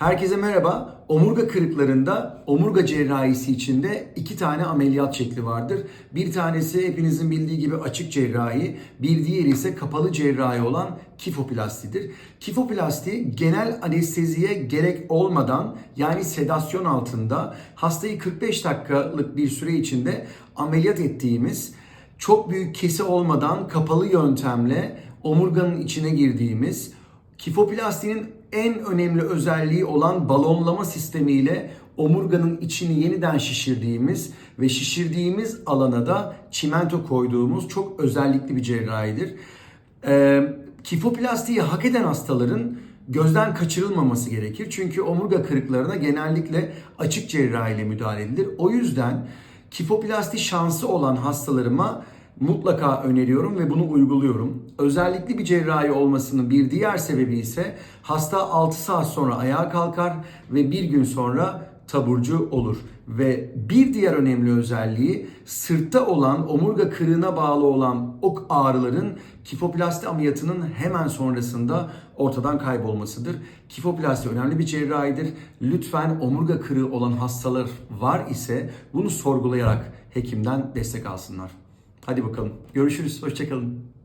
Herkese merhaba. Omurga kırıklarında omurga cerrahisi içinde iki tane ameliyat şekli vardır. Bir tanesi hepinizin bildiği gibi açık cerrahi, bir diğeri ise kapalı cerrahi olan kifoplastidir. Kifoplasti genel anesteziye gerek olmadan yani sedasyon altında hastayı 45 dakikalık bir süre içinde ameliyat ettiğimiz çok büyük kesi olmadan kapalı yöntemle omurganın içine girdiğimiz Kifoplastinin en önemli özelliği olan balonlama sistemiyle omurganın içini yeniden şişirdiğimiz ve şişirdiğimiz alana da çimento koyduğumuz çok özellikli bir cerrahidir. Ee, kifoplastiği hak eden hastaların gözden kaçırılmaması gerekir. Çünkü omurga kırıklarına genellikle açık cerrahi ile müdahale edilir. O yüzden kifoplasti şansı olan hastalarıma mutlaka öneriyorum ve bunu uyguluyorum. Özellikle bir cerrahi olmasının bir diğer sebebi ise hasta 6 saat sonra ayağa kalkar ve bir gün sonra taburcu olur. Ve bir diğer önemli özelliği sırtta olan omurga kırığına bağlı olan ok ağrıların kifoplasti ameliyatının hemen sonrasında ortadan kaybolmasıdır. Kifoplasti önemli bir cerrahidir. Lütfen omurga kırığı olan hastalar var ise bunu sorgulayarak hekimden destek alsınlar. Hadi bakalım. Görüşürüz. Hoşçakalın.